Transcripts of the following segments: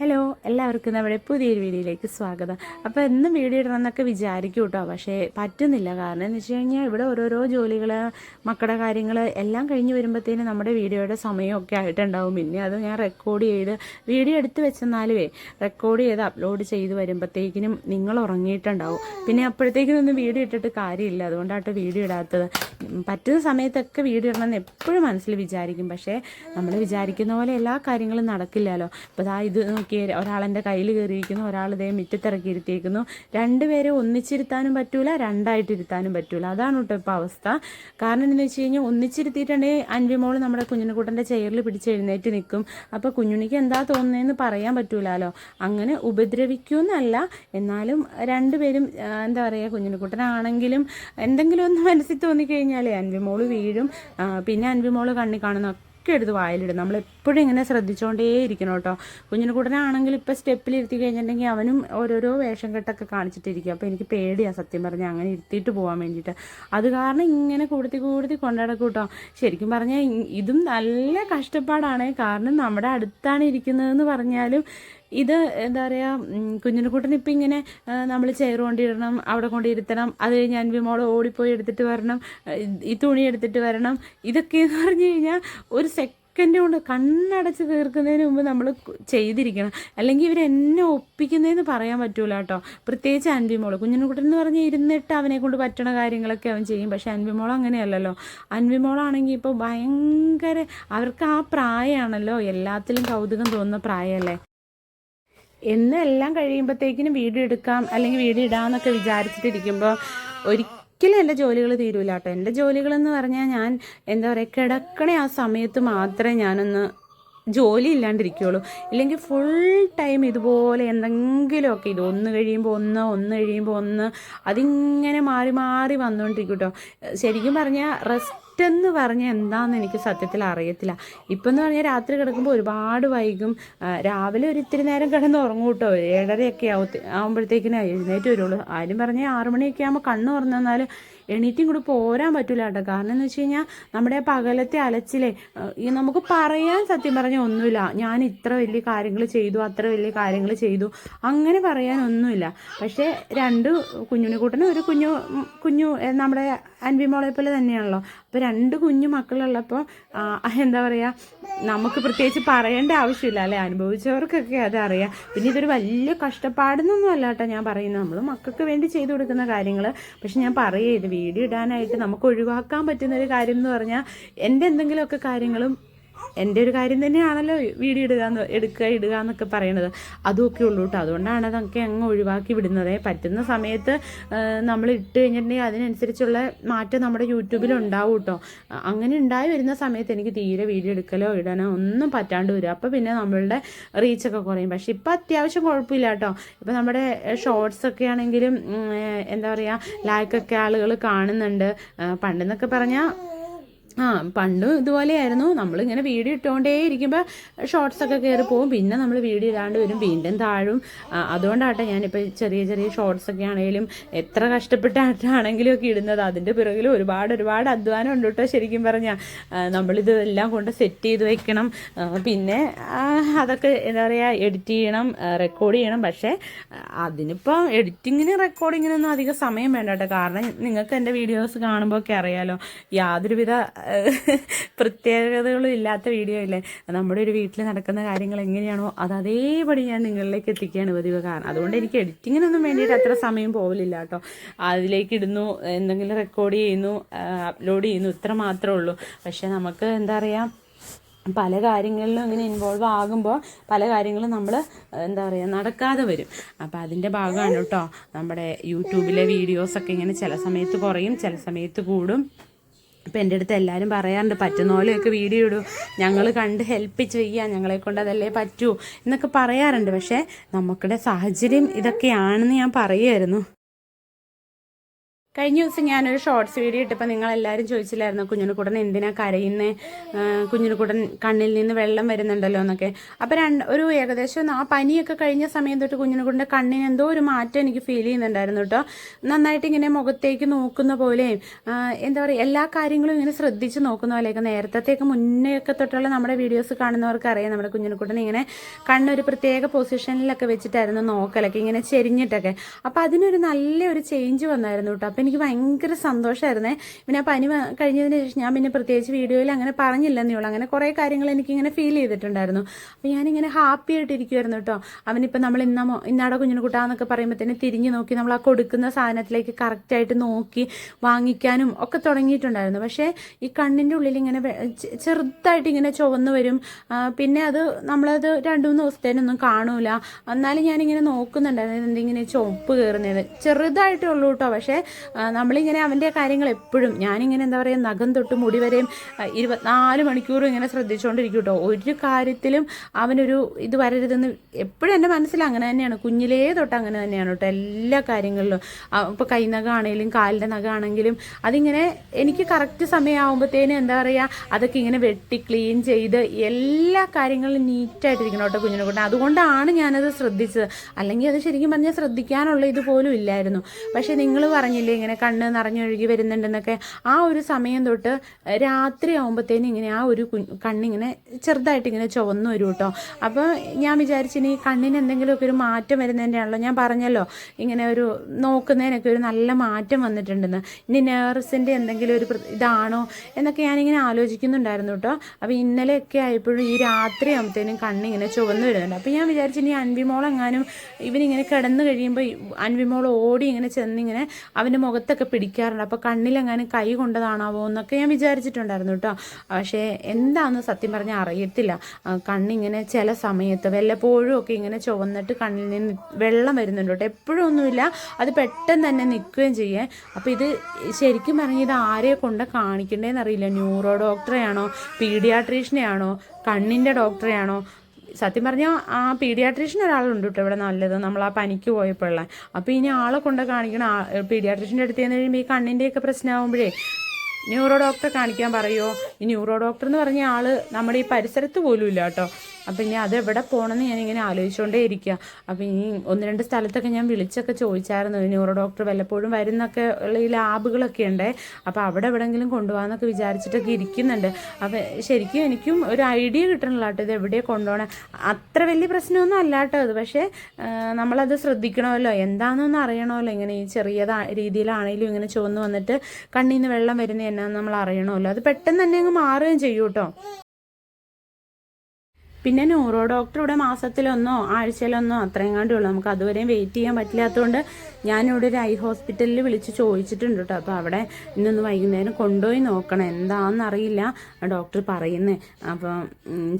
Hello എല്ലാവർക്കും നമ്മുടെ പുതിയൊരു വീഡിയോയിലേക്ക് സ്വാഗതം. അപ്പോൾ എന്നും വീഡിയോ ഇടണമെന്നൊക്കെ വിചാരിക്കും കേട്ടോ. പക്ഷേ പറ്റുന്നില്ല. കാരണം എന്ന് വെച്ച് കഴിഞ്ഞാൽ ഇവിടെ ഓരോരോ ജോലികൾ മക്കളുടെ കാര്യങ്ങൾ എല്ലാം കഴിഞ്ഞ് വരുമ്പോഴത്തേനും നമ്മുടെ വീഡിയോയുടെ സമയമൊക്കെ ആയിട്ടുണ്ടാവും. പിന്നെ അത് ഞാൻ റെക്കോർഡ് ചെയ്ത് വീഡിയോ എടുത്ത് വെച്ചെന്നാലുമേ റെക്കോർഡ് ചെയ്ത് അപ്ലോഡ് ചെയ്ത് വരുമ്പോഴത്തേക്കിനും നിങ്ങൾ ഉറങ്ങിയിട്ടുണ്ടാവും. പിന്നെ അപ്പോഴത്തേക്കിനും ഒന്നും വീഡിയോ ഇട്ടിട്ട് കാര്യമില്ല. അതുകൊണ്ടാട്ടോ വീഡിയോ ഇടാത്തത്. പറ്റുന്ന സമയത്തൊക്കെ വീഡിയോ ഇടണമെന്ന് എപ്പോഴും മനസ്സിൽ വിചാരിക്കും. പക്ഷേ നമ്മൾ വിചാരിക്കുന്ന പോലെ എല്ലാ കാര്യങ്ങളും നടക്കില്ലല്ലോ. അപ്പോൾ ദാ ഇത് നോക്കി ഒരാളെന്റെ കയ്യിൽ കയറിയിരിക്കുന്നു ഒരാൾ ഇതേ മുറ്റത്തിറക്കി ഇരുത്തിയിരിക്കുന്നു. രണ്ടുപേരെ ഒന്നിച്ചിരുത്താനും പറ്റൂല രണ്ടായിട്ട് ഇരുത്താനും പറ്റൂല. അതാണ് കേട്ടോ ഇപ്പോൾ അവസ്ഥ. കാരണം എന്താണെന്ന് വെച്ച് കഴിഞ്ഞാൽ ഒന്നിച്ചിരുത്തിയിട്ടുണ്ടെങ്കിൽ അൻവിമോൾ നമ്മുടെ കുഞ്ഞിനെക്കൂട്ടന്റെ ചെയറിൽ പിടിച്ച് എഴുന്നേറ്റ് നിൽക്കും. അപ്പോൾ കുഞ്ഞുണിക്ക് എന്താ തോന്നുന്നതെന്ന് പറയാൻ പറ്റൂലല്ലോ അങ്ങനെ ഉപദ്രവിക്കുമെന്നല്ല എന്നാലും രണ്ടുപേരും എന്താ പറയുക കുഞ്ഞിനെക്കൂട്ടനാണെങ്കിലും എന്തെങ്കിലും ഒന്ന് മനസ്സിൽ തോന്നിക്കഴിഞ്ഞാലേ അൻവിമോൾ വീഴും. പിന്നെ അൻവിമോൾ കണ്ണി കാണുന്ന ഒക്കെ എടുത്ത് വായിലിടും. നമ്മൾ എപ്പോഴും ഇങ്ങനെ ശ്രദ്ധിച്ചുകൊണ്ടേ ഇരിക്കണം കേട്ടോ. കുഞ്ഞിന് കൂടനാണെങ്കിൽ ഇപ്പോൾ സ്റ്റെപ്പിലിരുത്തി കഴിഞ്ഞിട്ടുണ്ടെങ്കിൽ അവനും ഓരോരോ വേഷം കെട്ടൊക്കെ കാണിച്ചിട്ടിരിക്കും. അപ്പോൾ എനിക്ക് പേടിയാണ് സത്യം പറഞ്ഞാൽ അങ്ങനെ ഇരുത്തിയിട്ട് പോകാൻ വേണ്ടിയിട്ട്. അത് കാരണം ഇങ്ങനെ കൂടുത്തി കൂടുത്തി കൊണ്ടുനടക്കും കേട്ടോ. ശരിക്കും പറഞ്ഞാൽ ഇതും നല്ല കഷ്ടപ്പാടാണ്. കാരണം നമ്മുടെ അടുത്താണ് ഇരിക്കുന്നതെന്ന് പറഞ്ഞാലും ഇത് എന്താ പറയുക കുഞ്ഞിനെക്കൂട്ടൻ ഇപ്പം ഇങ്ങനെ നമ്മൾ ചെയർ കൊണ്ടിടണം അവിടെ കൊണ്ടിരുത്തണം അത് കഴിഞ്ഞ് അൻവിമോൾ ഓടിപ്പോയി എടുത്തിട്ട് വരണം ഈ തുണി എടുത്തിട്ട് വരണം ഇതൊക്കെ എന്ന് പറഞ്ഞു കഴിഞ്ഞാൽ ഒരു സെക്കൻഡ് കൊണ്ട് കണ്ണടച്ച് തീർക്കുന്നതിന് മുമ്പ് നമ്മൾ ചെയ്തിരിക്കണം. അല്ലെങ്കിൽ ഇവർ എന്നെ ഒപ്പിക്കുന്നതെന്ന് പറയാൻ പറ്റൂല കേട്ടോ. പ്രത്യേകിച്ച് അൻവിമോൾ കുഞ്ഞിനെക്കുട്ടൻ എന്ന് പറഞ്ഞ് ഇരുന്നിട്ട് അവനെ കൊണ്ട് പറ്റണ കാര്യങ്ങളൊക്കെ അവൻ ചെയ്യും. പക്ഷെ അൻവിമോൾ അങ്ങനെയല്ലല്ലോ. അൻവിമോളാണെങ്കിൽ ഇപ്പോൾ ഭയങ്കര അവർക്ക് ആ പ്രായമാണല്ലോ എല്ലാത്തിലും കൗതുകം തോന്നുന്ന പ്രായമല്ലേ എന്ന് എല്ലാം കഴിയുമ്പോഴത്തേക്കിനും വീഡിയോ എടുക്കാം അല്ലെങ്കിൽ വീഡിയോ ഇടാമെന്നൊക്കെ വിചാരിച്ചിട്ടിരിക്കുമ്പോൾ ഒരിക്കലും എന്റെ ജോലികൾ തീരൂല കേട്ടോ എന്റെ ജോലികളെന്ന് പറഞ്ഞാൽ ഞാൻ എന്താ പറയുക കിടക്കണ ആ സമയത്ത് മാത്രമേ ഞാനൊന്ന് ജോലി ഇല്ലാണ്ടിരിക്കുകയുള്ളൂ ഇല്ലെങ്കിൽ ഫുൾ ടൈം ഇതുപോലെ എന്തെങ്കിലുമൊക്കെ ഇത് ഒന്ന് കഴിയുമ്പോൾ ഒന്ന് ഒന്ന് കഴിയുമ്പോൾ ഒന്ന് അതിങ്ങനെ മാറി മാറി വന്നുകൊണ്ടിരിക്കും കേട്ടോ ശരിക്കും പറഞ്ഞാൽ റെസ്റ്റ് എന്ന് പറഞ്ഞാൽ എന്താണെന്ന് എനിക്ക് സത്യത്തിൽ അറിയത്തില്ല. ഇപ്പം എന്ന് പറഞ്ഞാൽ രാത്രി കിടക്കുമ്പോൾ ഒരുപാട് വൈകും. രാവിലെ ഒരു ഇത്തിരി നേരം കിടന്ന് ഉറങ്ങും കേട്ടോ ഏഴരയൊക്കെ ആവും ആകുമ്പോഴത്തേക്കിനും എഴുന്നേറ്റ് വരുള്ളൂ. ആരും പറഞ്ഞാൽ ആറുമണിയൊക്കെ ആകുമ്പോൾ കണ്ണ് തുറന്നാൽ എണീറ്റും കൂടി പോരാൻ പറ്റൂല കേട്ടോ. കാരണം എന്ന് വെച്ച് കഴിഞ്ഞാൽ നമ്മുടെ പകലത്തെ അലച്ചിലേ നമുക്ക് പറയാൻ സത്യം പറഞ്ഞാൽ ഒന്നുമില്ല. ഞാൻ ഇത്ര വലിയ കാര്യങ്ങൾ ചെയ്തു അത്ര വലിയ കാര്യങ്ങൾ ചെയ്തു. അങ്ങനെ പറയാനൊന്നുമില്ല പക്ഷേ രണ്ട് കുഞ്ഞുണിക്കൂട്ടനും ഒരു കുഞ്ഞു കുഞ്ഞു നമ്മുടെ അൻവിമോളെ പോലെ തന്നെയാണല്ലോ. അപ്പോൾ രണ്ട് കുഞ്ഞു മക്കളുള്ളപ്പോൾ എന്താ പറയുക നമുക്ക് പ്രത്യേകിച്ച് പറയേണ്ട ആവശ്യമില്ല അല്ലേ? അനുഭവിച്ചവർക്കൊക്കെ അതറിയാം പിന്നെ ഇതൊരു വലിയ കഷ്ടപ്പാടെന്നൊന്നും അല്ല കേട്ടോ ഞാൻ പറയുന്നത്. നമ്മൾ മക്കൾക്ക് വേണ്ടി ചെയ്തു കൊടുക്കുന്ന കാര്യങ്ങൾ പക്ഷെ ഞാൻ പറയുക ഇത് വീഡിയോ ഇടാനായിട്ട് നമുക്ക് ഒഴിവാക്കാൻ പറ്റുന്ന ഒരു കാര്യം എന്ന് പറഞ്ഞാൽ എന്റെ എന്തെങ്കിലുമൊക്കെ കാര്യങ്ങളും എന്റെ ഒരു കാര്യം തന്നെയാണല്ലോ വീഡിയോ ഇടുക എടുക്കുക ഇടുക എന്നൊക്കെ പറയണത്. അതുമൊക്കെ ഉള്ളൂ കേട്ടോ അതുകൊണ്ടാണ് അതൊക്കെ അങ്ങ് ഒഴിവാക്കി വിടുന്നത്. പറ്റുന്ന സമയത്ത് നമ്മൾ ഇട്ട് കഴിഞ്ഞിട്ടുണ്ടെങ്കിൽ അതിനനുസരിച്ചുള്ള മാറ്റം നമ്മുടെ യൂട്യൂബിൽ ഉണ്ടാവും കേട്ടോ അങ്ങനെ ഉണ്ടായി വരുന്ന സമയത്ത് എനിക്ക് തീരെ വീഡിയോ എടുക്കലോ ഇടാനോ ഒന്നും പറ്റാണ്ട് വരും. അപ്പോൾ പിന്നെ നമ്മളുടെ റീച്ചൊക്കെ കുറയും. പക്ഷേ ഇപ്പം അത്യാവശ്യം കുഴപ്പമില്ല കേട്ടോ ഇപ്പം നമ്മുടെ ഷോർട്സ് ഒക്കെ ആണെങ്കിലും എന്താ പറയുക ലൈക്കൊക്കെ ആളുകൾ കാണുന്നുണ്ട്. പണ്ടെന്നൊക്കെ പറഞ്ഞാൽ ആ പണ്ടും ഇതുപോലെയായിരുന്നു. നമ്മളിങ്ങനെ വീഡിയോ ഇട്ടുകൊണ്ടേ ഇരിക്കുമ്പോൾ ഷോർട്സ് ഒക്കെ കയറി പോകും പിന്നെ നമ്മൾ വീഡിയോ ഇടാണ്ട് വരും. വീണ്ടും താഴും. അതുകൊണ്ടാട്ടെ ഞാനിപ്പോൾ ചെറിയ ചെറിയ ഷോർട്സ് ഒക്കെ ആണെങ്കിലും എത്ര കഷ്ടപ്പെട്ടാണെങ്കിലും ഒക്കെ ഇടുന്നത്. അതിന്റെ പിറകിൽ ഒരുപാട് ഒരുപാട് അധ്വാനം ഉണ്ട് കേട്ടോ ശരിക്കും പറഞ്ഞാൽ നമ്മളിത് എല്ലാം കൊണ്ട് സെറ്റ് ചെയ്ത് വെക്കണം. പിന്നെ അതൊക്കെ എന്താ പറയുക എഡിറ്റ് ചെയ്യണം റെക്കോർഡ് ചെയ്യണം. പക്ഷേ അതിനിപ്പോൾ എഡിറ്റിങ്ങിന് റെക്കോർഡിങ്ങിനൊന്നും അധികം സമയം വേണ്ട കേട്ടോ കാരണം നിങ്ങൾക്ക് എന്റെ വീഡിയോസ് കാണുമ്പോൾ ഒക്കെ അറിയാലോ യാതൊരുവിധ പ്രത്യേകതകളും ഇല്ലാത്ത വീഡിയോ ഇല്ലേ? നമ്മുടെ ഒരു വീട്ടിൽ നടക്കുന്ന കാര്യങ്ങൾ എങ്ങനെയാണോ അത് അതേപടി ഞാൻ നിങ്ങളിലേക്ക് എത്തിക്കുകയാണ് പതിവ് കാരണം. അതുകൊണ്ട് എനിക്ക് എഡിറ്റിങ്ങിനൊന്നും വേണ്ടിയിട്ട് അത്ര സമയം പോകലില്ല കേട്ടോ. അതിലേക്ക് ഇടുന്നു എന്തെങ്കിലും റെക്കോർഡ് ചെയ്യുന്നു അപ്ലോഡ് ചെയ്യുന്നു ഇത്ര മാത്രമേ ഉള്ളൂ. പക്ഷേ നമുക്ക് എന്താ പറയുക പല കാര്യങ്ങളിലും ഇങ്ങനെ ഇൻവോൾവ് ആകുമ്പോൾ പല കാര്യങ്ങളും നമ്മൾ എന്താ പറയുക നടക്കാതെ വരും. അപ്പോൾ അതിന്റെ ഭാഗമാണ് കേട്ടോ നമ്മുടെ യൂട്യൂബിലെ വീഡിയോസൊക്കെ ഇങ്ങനെ ചില സമയത്ത് കുറയും ചില സമയത്ത് കൂടും. ഇപ്പം എന്റെ അടുത്ത് എല്ലാവരും പറയാറുണ്ട് പറ്റുന്ന പോലെയൊക്കെ വീഡിയോ ഇടൂ. ഞങ്ങൾ കണ്ട് ഹെൽപ്പ് ചെയ്യാം ഞങ്ങളെ കൊണ്ട് അതല്ലേ പറ്റൂ എന്നൊക്കെ പറയാറുണ്ട്. പക്ഷേ നമുക്കിടെ സാഹചര്യം ഇതൊക്കെയാണെന്ന് ഞാൻ പറയുമായിരുന്നു കഴിഞ്ഞ ദിവസം ഞാനൊരു ഷോർട്സ് വീഡിയോ ഇട്ടപ്പോൾ നിങ്ങൾ എല്ലാവരും ചോദിച്ചില്ലായിരുന്നു കൂടൻ എന്തിനാ കരയുന്നത് കുഞ്ഞിനുകുട്ടൻ കണ്ണിൽ നിന്ന് വെള്ളം വരുന്നുണ്ടല്ലോ എന്നൊക്കെ. അപ്പോൾ രണ്ട് ഒരു ഏകദേശം ആ പനിയൊക്കെ കഴിഞ്ഞ സമയം തൊട്ട് കുഞ്ഞിനുക്കുട്ടന്റെ കണ്ണിന് എന്തോ ഒരു മാറ്റം എനിക്ക് ഫീൽ ചെയ്യുന്നുണ്ടായിരുന്നു കേട്ടോ നന്നായിട്ട് ഇങ്ങനെ മുഖത്തേക്ക് നോക്കുന്ന പോലെയും എന്താ പറയുക എല്ലാ കാര്യങ്ങളും ഇങ്ങനെ ശ്രദ്ധിച്ച് നോക്കുന്ന പോലെയൊക്കെ നേരത്തേക്ക് മുന്നേയൊക്കെ തൊട്ടുള്ള നമ്മുടെ വീഡിയോസ് കാണുന്നവർക്ക് അറിയാം. നമ്മുടെ കൂടൻ ഇങ്ങനെ കണ്ണൊരു പ്രത്യേക പൊസിഷനിലൊക്കെ വെച്ചിട്ടായിരുന്നു നോക്കലൊക്കെ ഇങ്ങനെ ചെരിഞ്ഞിട്ടൊക്കെ. അപ്പോൾ അതിനൊരു നല്ലൊരു ചേഞ്ച് വന്നായിരുന്നു കേട്ടോ അപ്പോൾ എനിക്ക് ഭയങ്കര സന്തോഷമായിരുന്നേ പിന്നെ ആ പനി കഴിഞ്ഞതിന് ശേഷം ഞാൻ പിന്നെ പ്രത്യേകിച്ച് വീഡിയോയിൽ അങ്ങനെ പറഞ്ഞില്ലെന്നേ ഉള്ളൂ. അങ്ങനെ കുറേ കാര്യങ്ങൾ എനിക്കിങ്ങനെ ഫീൽ ചെയ്തിട്ടുണ്ടായിരുന്നു. അപ്പോൾ ഞാനിങ്ങനെ ഹാപ്പി ആയിട്ടിരിക്കുമായിരുന്നു കേട്ടോ. അവനിപ്പോൾ നമ്മൾ ഇന്ന ഇന്നാടെ കുഞ്ഞിന് കുട്ടാന്നൊക്കെ പറയുമ്പോഴത്തേന് തിരിഞ്ഞ് നോക്കി നമ്മൾ ആ കൊടുക്കുന്ന സാധനത്തിലേക്ക് കറക്റ്റായിട്ട് നോക്കി വാങ്ങിക്കാനും ഒക്കെ തുടങ്ങിയിട്ടുണ്ടായിരുന്നു. പക്ഷേ ഈ കണ്ണിന്റെ ഉള്ളിൽ ഇങ്ങനെ ചെറുതായിട്ട് ഇങ്ങനെ ചുവന്ന് വരും. പിന്നെ അത് നമ്മളത് രണ്ട് മൂന്ന് ദിവസത്തേനൊന്നും കാണൂല. എന്നാലും ഞാനിങ്ങനെ നോക്കുന്നുണ്ടായിരുന്നു. എന്തെങ്കിലും ചുവപ്പ് കയറുന്നത്? ചെറുതായിട്ടേ ഉള്ളൂ കേട്ടോ. പക്ഷേ നമ്മളിങ്ങനെ അവന്റെ കാര്യങ്ങൾ എപ്പോഴും ഞാനിങ്ങനെ എന്താ പറയുക നഖം തൊട്ട് മുടി വരെയും ഇരുപത്തിനാല് മണിക്കൂറും ഇങ്ങനെ ശ്രദ്ധിച്ചുകൊണ്ടിരിക്കും കേട്ടോ ഒരു കാര്യത്തിലും അവനൊരു ഇത് വരരുതെന്ന് എപ്പോഴും എന്റെ മനസ്സിൽ അങ്ങനെ തന്നെയാണ്. കുഞ്ഞിലേ തൊട്ട് അങ്ങനെ തന്നെയാണ് കേട്ടോ എല്ലാ കാര്യങ്ങളിലും. ഇപ്പോൾ കൈനഖാണെങ്കിലും കാലിന്റെ നഖാണെങ്കിലും അതിങ്ങനെ എനിക്ക് കറക്റ്റ് സമയമാകുമ്പോഴത്തേനും എന്താ പറയുക അതൊക്കെ ഇങ്ങനെ വെട്ടി ക്ലീൻ ചെയ്ത് എല്ലാ കാര്യങ്ങളും നീറ്റായിട്ടിരിക്കണം കേട്ടോ കുഞ്ഞിനെ കൊണ്ട്. അതുകൊണ്ടാണ് ഞാനത് ശ്രദ്ധിച്ചത്. അല്ലെങ്കിൽ അത് ശരിക്കും പറഞ്ഞാൽ ശ്രദ്ധിക്കാനുള്ള ഇത് പോലും ഇല്ലായിരുന്നു. പക്ഷേ നിങ്ങൾ പറഞ്ഞില്ലേ ഇങ്ങനെ കണ്ണ് നിറഞ്ഞൊഴുകി വരുന്നുണ്ടെന്നൊക്കെ ആ ഒരു സമയം തൊട്ട് രാത്രി ആകുമ്പോഴത്തേനും ഇങ്ങനെ ആ ഒരു കണ്ണിങ്ങനെ ചെറുതായിട്ട് ഇങ്ങനെ ചുവന്നു വരും കേട്ടോ. അപ്പോൾ ഞാൻ വിചാരിച്ചിനി കണ്ണിന് എന്തെങ്കിലുമൊക്കെ ഒരു മാറ്റം വരുന്നതിന്റെയാണല്ലോ ഞാൻ പറഞ്ഞല്ലോ. ഇങ്ങനെ ഒരു നോക്കുന്നതിനൊക്കെ ഒരു നല്ല മാറ്റം വന്നിട്ടുണ്ടെന്ന്. ഇനി നേഴ്സിന്റെ എന്തെങ്കിലും ഒരു ഇതാണോ എന്നൊക്കെ ഞാനിങ്ങനെ ആലോചിക്കുന്നുണ്ടായിരുന്നു കേട്ടോ. അപ്പോൾ ഇന്നലെയൊക്കെ ആയപ്പോഴും ഈ രാത്രി ആകുമ്പോഴത്തേനും കണ്ണിങ്ങനെ ചുവന്നു വരുന്നുണ്ട്. അപ്പോൾ ഞാൻ വിചാരിച്ചു ഇനി അൻവിമോളെങ്ങാനും ഇവനിങ്ങനെ കിടന്നു കഴിയുമ്പോൾ അൻവിമോൾ ഓടി ഇങ്ങനെ ചെന്നിങ്ങനെ അവന്റെ മുഖത്തൊക്കെ പിടിക്കാറുണ്ട്. അപ്പോൾ കണ്ണിലെങ്ങാനും കൈ കൊണ്ടതാണാവോ എന്നൊക്കെ ഞാൻ വിചാരിച്ചിട്ടുണ്ടായിരുന്നു കേട്ടോ. പക്ഷേ എന്താണെന്ന് സത്യം പറഞ്ഞാൽ അറിയത്തില്ല. കണ്ണിങ്ങനെ ചില സമയത്ത് വല്ലപ്പോഴും ഒക്കെ ഇങ്ങനെ ചുവന്നിട്ട് കണ്ണിൽ നിന്ന് വെള്ളം വരുന്നുണ്ട് കേട്ടോ. എപ്പോഴും ഒന്നുമില്ല. അത് പെട്ടെന്ന് തന്നെ നിൽക്കുകയും ചെയ്യേ. അപ്പോൾ ഇത് ശരിക്കും പറഞ്ഞാൽ ഇത് ആരെയെ കൊണ്ട് കാണിക്കണ്ടേന്നറിയില്ല ന്യൂറോ ഡോക്ടറെയാണോ? പീഡിയാട്രീഷ്യനെയാണോ? കണ്ണിന്റെ ഡോക്ടറെയാണോ? സത്യം പറഞ്ഞാൽ ആ പീഡിയാട്രീഷ്യൻ ഒരാളുണ്ട് കേട്ടോ ഇവിടെ നല്ലത്. നമ്മൾ ആ പനിക്ക് പോയപ്പോഴുള്ള. അപ്പോൾ ഇനി ആളെ കൊണ്ട് കാണിക്കണം. പീഡിയാട്രീഷ്യന്റെ അടുത്ത് ചെന്ന് കഴിയുമ്പോൾ ഈ കണ്ണിന്റെയൊക്കെ പ്രശ്നമാകുമ്പോഴേ ന്യൂറോ ഡോക്ടറെ കാണിക്കാൻ പറയുമോ ഈ ന്യൂറോ ഡോക്ടർ എന്ന് പറഞ്ഞ ആൾ നമ്മുടെ ഈ പരിസരത്ത് പോലും ഇല്ല കേട്ടോ. അപ്പം ഇനി അത് എവിടെ പോകണമെന്ന് ഞാനിങ്ങനെ ആലോചിച്ചുകൊണ്ടേ ഇരിക്കുക അപ്പം ഇനി ഒന്ന് രണ്ട് സ്ഥലത്തൊക്കെ ഞാൻ വിളിച്ചൊക്കെ ചോദിച്ചായിരുന്നു. ന്യൂറോ ഡോക്ടർ വല്ലപ്പോഴും വരുന്നൊക്കെ ഉള്ള ഈ ലാബുകളൊക്കെ ഉണ്ട്. അപ്പോൾ അവിടെ എവിടെയെങ്കിലും കൊണ്ടുപോകാമെന്നൊക്കെ വിചാരിച്ചിട്ടൊക്കെ ഇരിക്കുന്നുണ്ട്. അപ്പം ശരിക്കും എനിക്കും ഒരു ഐഡിയ കിട്ടണില്ല കേട്ടോ ഇത് എവിടെയാണ് കൊണ്ടുപോകണം അത്ര വലിയ പ്രശ്നമൊന്നും അല്ല കേട്ടോ അത് പക്ഷേ നമ്മളത് ശ്രദ്ധിക്കണമല്ലോ. എന്താണെന്നൊന്ന് അറിയണമല്ലോ. ഇങ്ങനെ ഈ ചെറിയതാ രീതിയിലാണെങ്കിലും ഇങ്ങനെ ചുവന്ന് വന്നിട്ട് കണ്ണിൽ നിന്ന് വെള്ളം വരുന്നത് എന്നാന്ന് നമ്മൾ അറിയണമല്ലോ. അത് പെട്ടെന്ന് തന്നെ അങ്ങ് മാറുകയും ചെയ്യും കേട്ടോ. പിന്നെ ന്യൂറോ ഡോക്ടർ ഇവിടെ മാസത്തിലൊന്നോ ആഴ്ചയിലൊന്നോ അത്രയും കണ്ടേ ഉള്ളൂ. നമുക്ക് അതുവരെയും വെയിറ്റ് ചെയ്യാൻ പറ്റില്ലാത്തതുകൊണ്ട് ഞാനിവിടെ ഒരു ഐ ഹോസ്പിറ്റലിൽ വിളിച്ച് ചോദിച്ചിട്ടുണ്ട് കേട്ടോ അപ്പോൾ അവിടെ ഇന്നൊന്ന് വൈകുന്നേരം കൊണ്ടുപോയി നോക്കണം. എന്താണെന്നറിയില്ല ഡോക്ടർ പറയുന്നത് അപ്പോൾ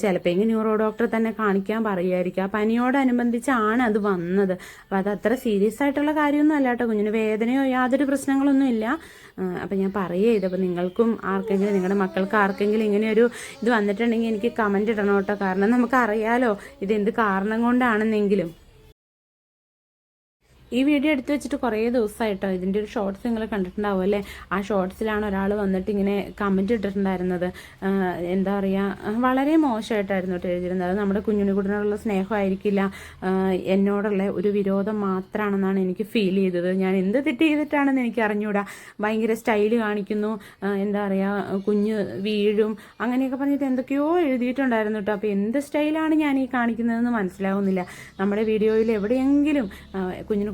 ചിലപ്പോൾ ന്യൂറോ ഡോക്ടറെ തന്നെ കാണിക്കാൻ പറയുമായിരിക്കും. ആ പനിയോടനുബന്ധിച്ചാണ് അത് വന്നത്. അപ്പോൾ അത് അത്ര സീരിയസ് ആയിട്ടുള്ള കാര്യമൊന്നും അല്ല കേട്ടോ കുഞ്ഞിന് വേദനയോ യാതൊരു പ്രശ്നങ്ങളൊന്നും ഇല്ല. അപ്പം ഞാൻ പറയുക ഇത് അപ്പോൾ നിങ്ങൾക്കും ആർക്കെങ്കിലും നിങ്ങളുടെ മക്കൾക്ക് ആർക്കെങ്കിലും ഇങ്ങനെ ഒരു ഇത് വന്നിട്ടുണ്ടെങ്കിൽ എനിക്ക് കമന്റ് ഇടണം കേട്ടോ കാരണം നമുക്കറിയാലോ ഇതെന്ത് കാരണം കൊണ്ടാണെന്നെങ്കിലും ഈ വീഡിയോ എടുത്തു വെച്ചിട്ട് കുറേ ദിവസമായിട്ടോ ഇതിന്റെ ഒരു ഷോർട്സ് നിങ്ങൾ കണ്ടിട്ടുണ്ടാവും അല്ലേ? ആ ഷോർട്സിലാണ് ഒരാൾ വന്നിട്ട് ഇങ്ങനെ കമന്റ് ഇട്ടിട്ടുണ്ടായിരുന്നത്. എന്താ പറയുക വളരെ മോശമായിട്ടായിരുന്നു കേട്ടോ എഴുതിയിരുന്നത്. നമ്മുടെ കുഞ്ഞുണിക്കുട്ടനോടുള്ള സ്നേഹമായിരിക്കില്ല എന്നോടുള്ള ഒരു വിരോധം മാത്രമാണെന്നാണ് എനിക്ക് ഫീൽ ചെയ്തത്. ഞാൻ എന്ത് തെറ്റ് ചെയ്തിട്ടാണെന്ന് എനിക്ക് അറിഞ്ഞൂടാ. ഭയങ്കര സ്റ്റൈൽ കാണിക്കുന്നു. എന്താ പറയുക കുഞ്ഞ് വീഴും. അങ്ങനെയൊക്കെ പറഞ്ഞിട്ട് എന്തൊക്കെയോ എഴുതിയിട്ടുണ്ടായിരുന്നു കേട്ടോ. അപ്പോൾ എന്ത് സ്റ്റൈലാണ് ഞാൻ ഈ കാണിക്കുന്നതെന്ന് മനസ്സിലാവുന്നില്ല. നമ്മുടെ വീഡിയോയിൽ എവിടെയെങ്കിലും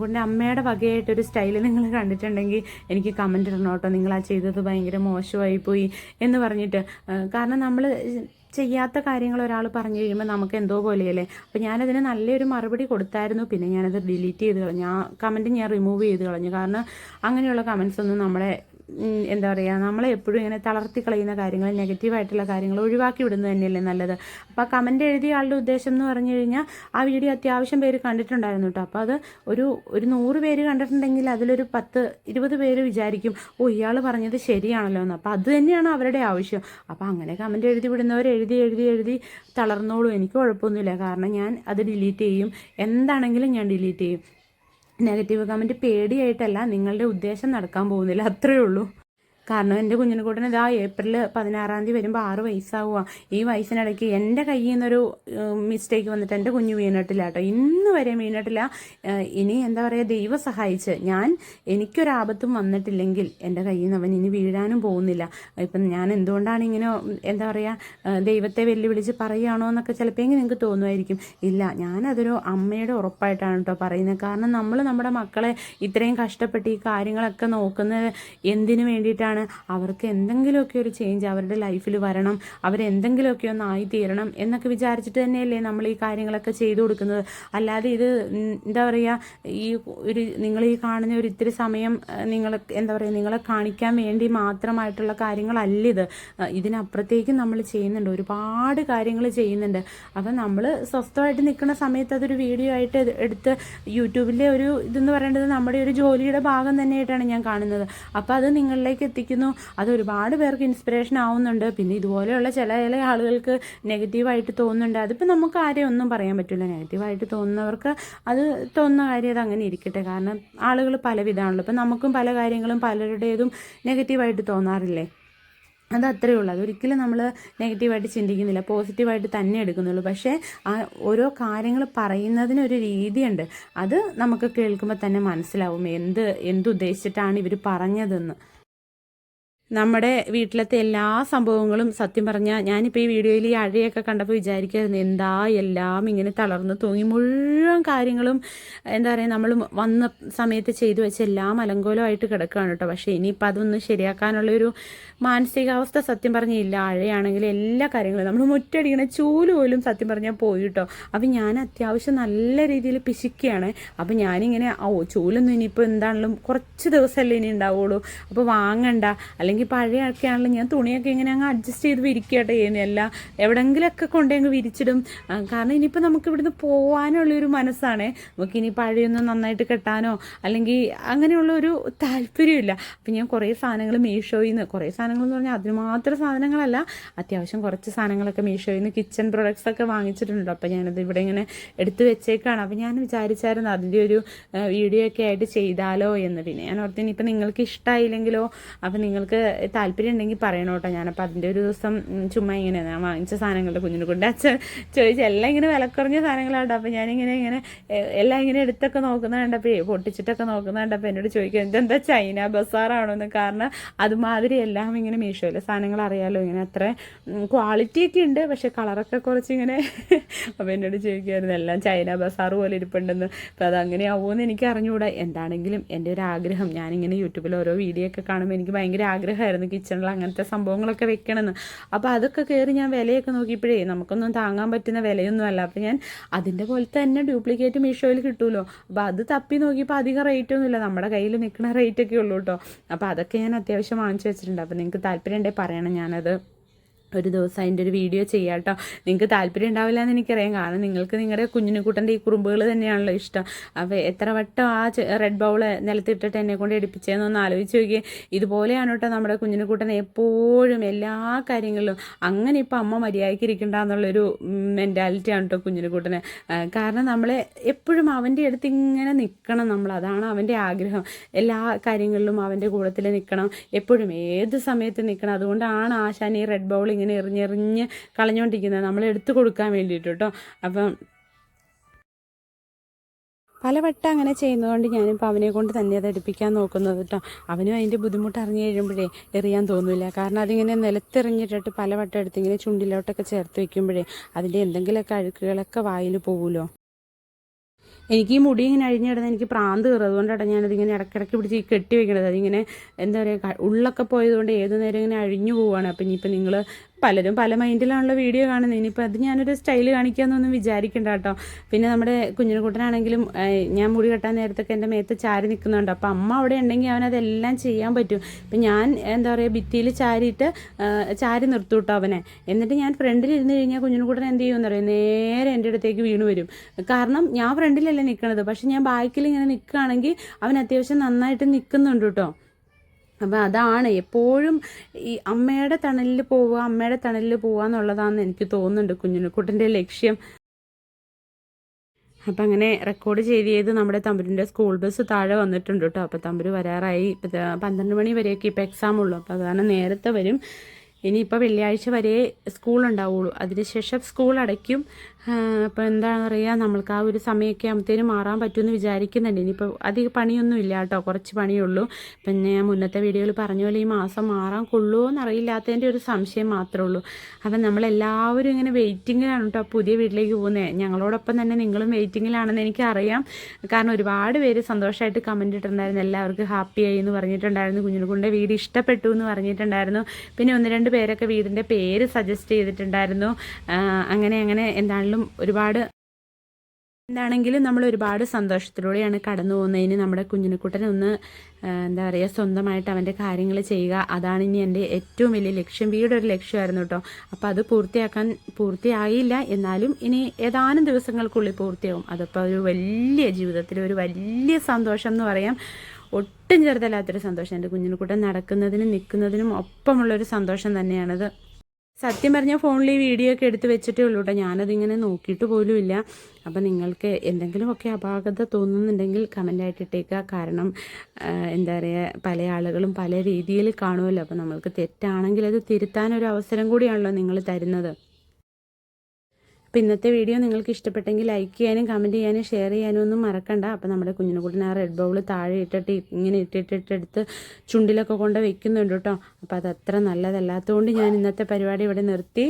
കുഞ്ഞിനെക്കൊണ്ട് അമ്മയുടെ വകയായിട്ടൊരു സ്റ്റൈൽ നിങ്ങൾ കണ്ടിട്ടുണ്ടെങ്കിൽ എനിക്ക് കമന്റ് ഇടണം കേട്ടോ. നിങ്ങൾ ആ ചെയ്തത് ഭയങ്കര മോശമായി പോയി എന്ന് പറഞ്ഞിട്ട്. കാരണം നമ്മൾ ചെയ്യാത്ത കാര്യങ്ങൾ ഒരാൾ പറഞ്ഞു കഴിയുമ്പോൾ നമുക്ക് എന്തോ പോലെയല്ലേ? അപ്പോൾ ഞാനതിന് നല്ലൊരു മറുപടി കൊടുത്തായിരുന്നു. പിന്നെ ഞാനത് ഡിലീറ്റ് ചെയ്ത് കളഞ്ഞു. ആ കമന്റ് ഞാൻ റിമൂവ് ചെയ്ത് കളഞ്ഞു. കാരണം അങ്ങനെയുള്ള കമൻസ് ഒന്നും നമ്മളെ എന്താ പറയുക നമ്മളെ എപ്പോഴും ഇങ്ങനെ തളർത്തി കളയുന്ന കാര്യങ്ങൾ നെഗറ്റീവായിട്ടുള്ള കാര്യങ്ങൾ ഒഴിവാക്കി വിടുന്നത് തന്നെയല്ലേ നല്ലത്. അപ്പോൾ ആ കമന്റ് എഴുതിയ ആളുടെ ഉദ്ദേശം എന്ന് പറഞ്ഞു കഴിഞ്ഞാൽ ആ വീഡിയോ അത്യാവശ്യം പേര് കണ്ടിട്ടുണ്ടായിരുന്നു കേട്ടോ അപ്പോൾ അത് ഒരു ഒരു നൂറ് പേര് കണ്ടിട്ടുണ്ടെങ്കിൽ അതിലൊരു പത്ത് ഇരുപത് പേര് വിചാരിക്കും ഓ ഇയാൾ പറഞ്ഞത് ശരിയാണല്ലോ എന്ന്. അപ്പോൾ അത് തന്നെയാണ് അവരുടെ ആവശ്യം. അപ്പോൾ അങ്ങനെ കമന്റ് എഴുതി വിടുന്നവർ എഴുതി എഴുതി എഴുതി തളർന്നോളൂ. എനിക്ക് കുഴപ്പമൊന്നുമില്ല. കാരണം ഞാൻ അത് ഡിലീറ്റ് ചെയ്യും. എന്താണെങ്കിലും ഞാൻ ഡിലീറ്റ് ചെയ്യും. നെഗറ്റീവ് കമന്റ് പേടിയായിട്ടല്ല നിങ്ങളുടെ ഉദ്ദേശം നടക്കാൻ പോകുന്നില്ല. അത്രയേ ഉള്ളൂ. കാരണം എന്റെ കുഞ്ഞിനെക്കൂട്ടന് ഇതാ ഏപ്രിൽ പതിനാറാം തീയതി വരുമ്പോൾ ആറ് വയസ്സാവുക ഈ വയസ്സിനിടയ്ക്ക് എന്റെ കയ്യിൽ നിന്നൊരു മിസ്റ്റേക്ക് വന്നിട്ട് എന്റെ കുഞ്ഞ് വീണിട്ടില്ല കേട്ടോ. ഇന്ന് വരെ വീണിട്ടില്ല. ഇനി എന്താ പറയുക ദൈവം സഹായിച്ച്. ഞാൻ എനിക്കൊരാപത്തും വന്നിട്ടില്ലെങ്കിൽ എന്റെ കയ്യിൽ നിന്ന് അവൻ ഇനി വീഴാനും പോകുന്നില്ല. ഇപ്പം ഞാൻ എന്തുകൊണ്ടാണ് ഇങ്ങനെ എന്താ പറയുക ദൈവത്തെ വെല്ലുവിളിച്ച് പറയുകയാണോ എന്നൊക്കെ ചിലപ്പോൾ നിങ്ങൾക്ക് തോന്നുമായിരിക്കും. ഇല്ല ഞാനതൊരു അമ്മയുടെ ഉറപ്പായിട്ടാണ് കേട്ടോ പറയുന്നത്. കാരണം നമ്മൾ നമ്മുടെ മക്കളെ ഇത്രയും കഷ്ടപ്പെട്ട് ഈ കാര്യങ്ങളൊക്കെ നോക്കുന്നത് എന്തിനു വേണ്ടിയിട്ടാണ് അവർക്ക് എന്തെങ്കിലുമൊക്കെ ഒരു ചേഞ്ച് അവരുടെ ലൈഫിൽ വരണം. അവരെന്തെങ്കിലുമൊക്കെ ഒന്ന് ആയിത്തീരണം എന്നൊക്കെ വിചാരിച്ചിട്ട് തന്നെയല്ലേ നമ്മൾ ഈ കാര്യങ്ങളൊക്കെ ചെയ്തു കൊടുക്കുന്നത്. അല്ലാതെ ഇത് എന്താ പറയുക ഈ ഒരു നിങ്ങൾ ഈ കാണുന്ന ഒരു ഇത്തിരി സമയം നിങ്ങൾ എന്താ പറയുക നിങ്ങളെ കാണിക്കാൻ വേണ്ടി മാത്രമായിട്ടുള്ള കാര്യങ്ങളല്ല ഇത്. ഇതിനപ്പുറത്തേക്കും നമ്മൾ ചെയ്യുന്നുണ്ട്. ഒരുപാട് കാര്യങ്ങൾ ചെയ്യുന്നുണ്ട്. അപ്പം നമ്മൾ സ്വസ്ഥമായിട്ട് നിൽക്കുന്ന സമയത്ത് അതൊരു വീഡിയോ ആയിട്ട് എടുത്ത് യൂട്യൂബിലെ ഒരു ഇതെന്ന് പറയേണ്ടത് നമ്മുടെ ഒരു ജോലിയുടെ ഭാഗം തന്നെയായിട്ടാണ് ഞാൻ കാണുന്നത്. അപ്പോൾ അത് നിങ്ങളിലേക്ക് എത്തിക്കുന്നു അത് ഒരുപാട് പേർക്ക് ഇൻസ്പിറേഷൻ ആവുന്നുണ്ട്. പിന്നെ ഇതുപോലെയുള്ള ചില ചില ആളുകൾക്ക് നെഗറ്റീവായിട്ട് തോന്നുന്നുണ്ട്. അതിപ്പോൾ നമുക്ക് ആരെയും ഒന്നും പറയാൻ പറ്റില്ല നെഗറ്റീവായിട്ട് തോന്നുന്നവർക്ക് അത് തോന്നുന്ന കാര്യം അത് അങ്ങനെ ഇരിക്കട്ടെ. കാരണം ആളുകൾ പല പലവിധമാണല്ലോ. ഇപ്പം നമുക്കും പല കാര്യങ്ങളും പലരുടേതും നെഗറ്റീവായിട്ട് തോന്നാറില്ലേ? അത് അത്രയേ ഉള്ളൂ. അതൊരിക്കലും നമ്മൾ നെഗറ്റീവായിട്ട് ചിന്തിക്കുന്നില്ല. പോസിറ്റീവായിട്ട് തന്നെ എടുക്കുന്നുള്ളൂ. പക്ഷേ ആ ഓരോ കാര്യങ്ങൾ പറയുന്നതിനൊരു രീതിയുണ്ട്. അത് നമുക്ക് കേൾക്കുമ്പോൾ തന്നെ മനസ്സിലാവും. എന്ത് എന്തുദ്ദേശിച്ചിട്ടാണ് ഇവർ പറഞ്ഞതെന്ന്. നമ്മുടെ വീട്ടിലത്തെ എല്ലാ സംഭവങ്ങളും സത്യം പറഞ്ഞാൽ ഞാനിപ്പോൾ ഈ വീഡിയോയിൽ ഈ അഴയൊക്കെ കണ്ടപ്പോൾ വിചാരിക്കായിരുന്നു എന്താ എല്ലാം ഇങ്ങനെ തളർന്ന് തൂങ്ങി മുഴുവൻ കാര്യങ്ങളും എന്താ പറയുക നമ്മൾ വന്ന സമയത്ത് ചെയ്തു വെച്ച എല്ലാം അലങ്കോലമായിട്ട് കിടക്കുകയാണ് കേട്ടോ. പക്ഷേ ഇനിയിപ്പോൾ അതൊന്ന് ശരിയാക്കാനുള്ളൊരു മാനസികാവസ്ഥ സത്യം പറഞ്ഞാൽ ഇല്ല. അഴയാണെങ്കിൽ എല്ലാ കാര്യങ്ങളും നമ്മൾ മുറ്റടിക്കണ ചൂൽ പോലും സത്യം പറഞ്ഞാൽ പോയി കേട്ടോ. അപ്പം ഞാൻ അത്യാവശ്യം നല്ല രീതിയിൽ പിശിക്കുകയാണ് അപ്പം ഞാനിങ്ങനെ ഓ ചൂലൊന്നും ഇനിയിപ്പോൾ എന്താണെങ്കിലും കുറച്ച് ദിവസമല്ലേ ഇനി ഉണ്ടാവുള്ളൂ. അപ്പോൾ വാങ്ങണ്ട. അല്ലെങ്കിൽ പഴയൊക്കെ ആണെങ്കിലും ഞാൻ തുണിയൊക്കെ ഇങ്ങനെ അങ്ങ് അഡ്ജസ്റ്റ് ചെയ്ത് വിരിക്കട്ടെ ഇനിയല്ല എല്ലാം എവിടെങ്കിലൊക്കെ കൊണ്ടേ അങ്ങ് വിരിച്ചിടും. കാരണം ഇനിയിപ്പോൾ നമുക്ക് ഇവിടുന്ന് പോകാനുള്ളൊരു മനസ്സാണ്. നമുക്ക് ഇനി പഴയൊന്നും നന്നായിട്ട് കെട്ടാനോ അല്ലെങ്കിൽ അങ്ങനെയുള്ള ഒരു താല്പര്യമില്ല. അപ്പം ഞാൻ കുറേ സാധനങ്ങൾ മീഷോയിൽ നിന്ന് കുറേ സാധനങ്ങൾ എന്ന് പറഞ്ഞാൽ അതിനുമാത്രം സാധനങ്ങളല്ല അത്യാവശ്യം കുറച്ച് സാധനങ്ങളൊക്കെ മീഷോയിൽ നിന്ന് കിച്ചൺ പ്രൊഡക്ട്സ് ഒക്കെ വാങ്ങിച്ചിട്ടുണ്ട്. അപ്പോൾ ഞാനത് ഇവിടെ ഇങ്ങനെ എടുത്തു വെച്ചേക്കാണ്. അപ്പോൾ ഞാൻ വിചാരിച്ചായിരുന്നു അതിന്റെ ഒരു വീഡിയോ ഒക്കെ ആയിട്ട് ചെയ്താലോ എന്ന്. പിന്നെ ഞാൻ ഓർത്തിന് ഇപ്പം നിങ്ങൾക്ക് ഇഷ്ടമായില്ലെങ്കിലോ അപ്പം നിങ്ങൾക്ക് താല്പര്യം ഉണ്ടെങ്കിൽ പറയണം കേട്ടോ. ഞാനപ്പോൾ അതിന്റെ ഒരു ദിവസം ചുമ്മാ ഇങ്ങനെ ഞാൻ വാങ്ങിച്ച സാധനങ്ങളുടെ കുഞ്ഞിനെ കൊണ്ട് അച്ഛൻ ചോദിച്ചു എല്ലാം ഇങ്ങനെ വിലക്കുറഞ്ഞ സാധനങ്ങളാണ് അപ്പോൾ ഞാനിങ്ങനെ ഇങ്ങനെ എല്ലാം ഇങ്ങനെ എടുത്തൊക്കെ നോക്കുന്ന കണ്ടപ്പോൾ പൊട്ടിച്ചിട്ടൊക്കെ നോക്കുന്ന കണ്ടപ്പോൾ എന്നോട് ചോദിക്കും ഇതെന്താ ചൈന ബസാറാണോ? എന്ന് കാരണം അതുമാതിരി എല്ലാം ഇങ്ങനെ മീഷോയിലെ സാധനങ്ങൾ അറിയാലോ ഇങ്ങനെ അത്ര ക്വാളിറ്റിയൊക്കെ ഉണ്ട് പക്ഷേ കളറൊക്കെ കുറച്ച് ഇങ്ങനെ അപ്പോൾ എന്നോട് ചോദിക്കുമായിരുന്നു എല്ലാം ചൈന ബസാർ പോലെ ഇരിപ്പുണ്ടെന്ന്. അപ്പോൾ അത് അങ്ങനെ ആവുമെന്ന് എനിക്ക് അറിഞ്ഞുകൂടാ എന്താണെങ്കിലും എന്റെ ഒരു ആഗ്രഹം ഞാനിങ്ങനെ യൂട്യൂബിൽ ഓരോ വീഡിയോ ഒക്കെ കാണുമ്പോൾ എനിക്ക് ഭയങ്കര ആഗ്രഹമായിരുന്നു കിച്ചണിൽ അങ്ങനത്തെ സംഭവങ്ങളൊക്കെ വെക്കണമെന്ന്. അപ്പോൾ അതൊക്കെ കയറി ഞാൻ വിലയൊക്കെ നോക്കിയപ്പോഴേ നമുക്കൊന്നും താങ്ങാൻ പറ്റുന്ന വിലയൊന്നും അല്ല അപ്പോൾ ഞാൻ അതിന്റെ പോലത്തെ തന്നെ ഡ്യൂപ്ലിക്കേറ്റ് മീഷോയിൽ കിട്ടുമല്ലോ അപ്പോൾ അത് തപ്പി നോക്കിയപ്പോൾ അധികം റേറ്റ് ഒന്നുമില്ല. നമ്മുടെ കയ്യിൽ നിൽക്കുന്ന റേറ്റ് ഒക്കെ ഉള്ളൂ കേട്ടോ. അപ്പോൾ അതൊക്കെ ഞാൻ അത്യാവശ്യം വാങ്ങിച്ചു വെച്ചിട്ടുണ്ട്. അപ്പോൾ നിങ്ങൾക്ക് താല്പര്യം ഉണ്ടെങ്കിൽ പറയണം. ഞാനത് ഒരു ദിവസം അതിന്റെ ഒരു വീഡിയോ ചെയ്യാം കേട്ടോ നിങ്ങൾക്ക് താല്പര്യം ഉണ്ടാവില്ല എന്ന് എനിക്കറിയാം. കാരണം നിങ്ങൾക്ക് നിങ്ങളുടെ കുഞ്ഞിനെക്കൂട്ടന്റെ ഈ കുറുമ്പുകൾ തന്നെയാണല്ലോ ഇഷ്ടം. അപ്പോൾ എത്ര വട്ടം ആ റെഡ് ബൗൾ നിലത്തിട്ടിട്ട് എന്നെ കൊണ്ട് എടുപ്പിച്ചതെന്നൊന്ന് ആലോചിച്ച് നോക്കിയേ. ഇതുപോലെയാണ് കേട്ടോ നമ്മുടെ കുഞ്ഞിനെക്കൂട്ടൻ എപ്പോഴും എല്ലാ കാര്യങ്ങളിലും അങ്ങനെ ഇപ്പോൾ അമ്മ മര്യാദയ്ക്ക് ഇരിക്കണ്ട എന്നുള്ളൊരു മെന്റാലിറ്റിയാണ് കേട്ടോ കുഞ്ഞിനെക്കൂട്ടന് കാരണം നമ്മൾ എപ്പോഴും അവന്റെ അടുത്ത് ഇങ്ങനെ നിൽക്കണം നമ്മൾ. അതാണ് അവന്റെ ആഗ്രഹം. എല്ലാ കാര്യങ്ങളിലും അവന്റെ കൂടത്തിൽ നിൽക്കണം എപ്പോഴും ഏത് സമയത്ത് നിൽക്കണം അതുകൊണ്ടാണ് ആശാൻ ഈ റെഡ് ബൗൾ ഇങ്ങനെ എറിഞ്ഞെറിഞ്ഞ് കളഞ്ഞുകൊണ്ടിരിക്കുന്നത് നമ്മൾ എടുത്തു കൊടുക്കാൻ വേണ്ടിയിട്ട് കേട്ടോ. അപ്പം പലവട്ടം അങ്ങനെ ചെയ്യുന്നതുകൊണ്ട് ഞാനിപ്പോൾ അവനെ കൊണ്ട് തന്നെ അത് എടുപ്പിക്കാൻ നോക്കുന്നത് കേട്ടോ. അവനും അതിന്റെ ബുദ്ധിമുട്ട് അറിഞ്ഞു കഴിയുമ്പോഴേ എറിയാൻ തോന്നില്ല കാരണം അതിങ്ങനെ നിലത്തെറിഞ്ഞിട്ടിട്ട് പലവട്ടം എടുത്ത് ഇങ്ങനെ ചുണ്ടിലോട്ടൊക്കെ ചേർത്ത് വെക്കുമ്പോഴേ അതിന്റെ എന്തെങ്കിലുമൊക്കെ അഴുക്കുകളൊക്കെ വായിൽ പോകുമല്ലോ എനിക്ക് ഈ മുടി ഇങ്ങനെ അഴിഞ്ഞിടുന്നത് എനിക്ക് പ്രാന്ത് കയറും. അതുകൊണ്ടാണ് ഞാനതിങ്ങനെ ഇടയ്ക്കിടയ്ക്ക് പിടിച്ച് കെട്ടി വെക്കണത്. അതിങ്ങനെ എന്താ പറയുക ഉള്ളൊക്കെ പോയതുകൊണ്ട് ഏത് നേരം ഇങ്ങനെ അഴിഞ്ഞു പോവുകയാണ് അപ്പം ഇനിയിപ്പോൾ നിങ്ങൾ പലരും പല മൈൻഡിലാണല്ലോ വീഡിയോ കാണുന്നത്. ഇനിയിപ്പോൾ അത് ഞാനൊരു സ്റ്റൈൽ കാണിക്കാമെന്നൊന്നും വിചാരിക്കണ്ട കേട്ടോ. പിന്നെ നമ്മുടെ കുഞ്ഞിനുകുട്ടനാണെങ്കിലും ഞാൻ മുടി കെട്ടാൻ നേരത്തൊക്കെ എന്റെ മേത്ത് ചാരി നിൽക്കുന്നുണ്ട് അപ്പോൾ അമ്മ അവിടെ ഉണ്ടെങ്കിൽ അവനതെല്ലാം ചെയ്യാൻ പറ്റും. ഇപ്പം ഞാൻ എന്താ പറയുക ഭിത്തിയിൽ ചാരിയിട്ട് ചാരി നിർത്തും കേട്ടോ അവനെ. എന്നിട്ട് ഞാൻ ഫ്രണ്ടിൽ ഇരുന്ന് കഴിഞ്ഞാൽ കുഞ്ഞിനുകുട്ടൻ എന്ത് ചെയ്യുമെന്ന് പറയും നേരെ എന്റെ അടുത്തേക്ക് വീണ് വരും. കാരണം ഞാൻ ഫ്രണ്ടിലല്ലേ നിൽക്കണത് പക്ഷെ ഞാൻ ബാക്കിൽ ഇങ്ങനെ നിൽക്കുകയാണെങ്കിൽ അവൻ അത്യാവശ്യം നന്നായിട്ട് നിൽക്കുന്നുണ്ട് കേട്ടോ അപ്പം അതാണ് എപ്പോഴും ഈ അമ്മയുടെ തണലിൽ പോവുക അമ്മയുടെ തണലിൽ പോവുക എന്നുള്ളതാണെന്ന് എനിക്ക് തോന്നുന്നുണ്ട് കുഞ്ഞിനെക്കുട്ടന്റെ ലക്ഷ്യം. അപ്പം അങ്ങനെ റെക്കോർഡ് ചെയ്ത് ചെയ്ത് നമ്മുടെ തമ്പുരിന്റെ സ്കൂൾ ബസ് താഴെ വന്നിട്ടുണ്ട് കേട്ടോ. അപ്പോൾ തമ്പുര് വരാറായി. പന്ത്രണ്ട് മണി വരെയൊക്കെ ഇപ്പോൾ എക്സാം ഉള്ളൂ. അപ്പോൾ അതാണ് നേരത്തെ വരും. ഇനിയിപ്പോൾ വെള്ളിയാഴ്ച വരെ സ്കൂൾ ഉണ്ടാവുള്ളൂ. അതിനുശേഷം സ്കൂൾ അടയ്ക്കും. അപ്പോൾ എന്താണെന്ന് പറയുക നമ്മൾക്ക് ആ ഒരു സമയമൊക്കെ ആകുമ്പോഴത്തേനും മാറാൻ പറ്റുമെന്ന് വിചാരിക്കുന്നുണ്ട്. ഇനിയിപ്പോൾ അധികം പണിയൊന്നും ഇല്ല കേട്ടോ കുറച്ച് പണിയുള്ളൂ പിന്നെ ഞാൻ മുന്നത്തെ വീഡിയോയിൽ പറഞ്ഞ പോലെ ഈ മാസം മാറാൻ കൊള്ളുമോ എന്നറിയില്ലാത്തതിന്റെ ഒരു സംശയം മാത്രമേ ഉള്ളൂ. അപ്പം നമ്മളെല്ലാവരും ഇങ്ങനെ വെയിറ്റിങ്ങിലാണ് കേട്ടോ പുതിയ വീട്ടിലേക്ക് പോകുന്നത് ഞങ്ങളോടൊപ്പം തന്നെ നിങ്ങളും വെയിറ്റിങ്ങിലാണെന്ന് എനിക്കറിയാം. കാരണം ഒരുപാട് പേര് സന്തോഷമായിട്ട് കമന്റ് ഇട്ടിട്ടുണ്ടായിരുന്നു. എല്ലാവർക്കും ഹാപ്പിയായി എന്ന് പറഞ്ഞിട്ടുണ്ടായിരുന്നു. കുഞ്ഞിനുകുണ്ടെ വീട് ഇഷ്ടപ്പെട്ടു എന്ന് പറഞ്ഞിട്ടുണ്ടായിരുന്നു. പിന്നെ ഒന്ന് രണ്ട് പേരൊക്കെ വീടിന്റെ പേര് സജസ്റ്റ് ചെയ്തിട്ടുണ്ടായിരുന്നു. അങ്ങനെ അങ്ങനെ അങ്ങനെ എന്താണെങ്കിലും ഒരുപാട് എന്താണെങ്കിലും നമ്മൾ ഒരുപാട് സന്തോഷത്തിലൂടെയാണ് കടന്നു പോകുന്നതിന് നമ്മുടെ കുഞ്ഞിനെക്കുട്ടനെ ഒന്ന് എന്താ പറയുക സ്വന്തമായിട്ട് അവന്റെ കാര്യങ്ങൾ ചെയ്യുക. അതാണ് ഇനി എന്റെ ഏറ്റവും വലിയ ലക്ഷ്യം. വീടൊരു ലക്ഷ്യമായിരുന്നു കേട്ടോ. അപ്പോൾ അത് പൂർത്തിയാക്കാൻ പൂർത്തിയായില്ല. എന്നാലും ഇനി ഏതാനും ദിവസങ്ങൾക്കുള്ളിൽ പൂർത്തിയാവും. അതപ്പോൾ ഒരു വലിയ ജീവിതത്തിൽ ഒരു വലിയ സന്തോഷം എന്ന് പറയാം. ഒട്ടും ചെറുതല്ലാത്തൊരു സന്തോഷം. എന്റെ കുഞ്ഞിനുക്കുട്ടൻ നടക്കുന്നതിനും നിൽക്കുന്നതിനും ഒപ്പമുള്ളൊരു സന്തോഷം തന്നെയാണത്. സത്യം പറഞ്ഞാൽ ഫോണിൽ ഈ വീഡിയോ ഒക്കെ എടുത്ത് വെച്ചിട്ടേ ഉള്ളൂ കേട്ടോ ഞാനതിങ്ങനെ നോക്കിയിട്ട് പോലും ഇല്ല. അപ്പം നിങ്ങൾക്ക് എന്തെങ്കിലുമൊക്കെ അപാകത തോന്നുന്നുണ്ടെങ്കിൽ കമന്റായിട്ട് ഇട്ടേക്കുക. കാരണം എന്താ പറയുക പല ആളുകളും പല രീതിയിൽ കാണുമല്ലോ. അപ്പം നമ്മൾക്ക് തെറ്റാണെങ്കിൽ അത് തിരുത്താനൊരു അവസരം കൂടിയാണല്ലോ നിങ്ങൾ തരുന്നത്. അപ്പോൾ ഇന്നത്തെ വീഡിയോ നിങ്ങൾക്ക് ഇഷ്ടപ്പെട്ടെങ്കിൽ ലൈക്ക് ചെയ്യാനും കമന്റ് ചെയ്യാനും ഷെയർ ചെയ്യാനും ഒന്നും മറക്കണ്ട. അപ്പോൾ നമ്മുടെ കുഞ്ഞിനെ കൂട്ടിന് ആ റെഡ് ബൗൾ താഴെ ഇട്ടിട്ട് ഇങ്ങനെ ഇട്ടിട്ടിട്ടെടുത്ത് ചുണ്ടിലൊക്കെ കൊണ്ട് വെക്കുന്നുണ്ട് കേട്ടോ. അപ്പോൾ അത് അത്ര നല്ലതല്ലാത്തതുകൊണ്ട് ഞാൻ ഇന്നത്തെ പരിപാടി ഇവിടെ നിർത്തി.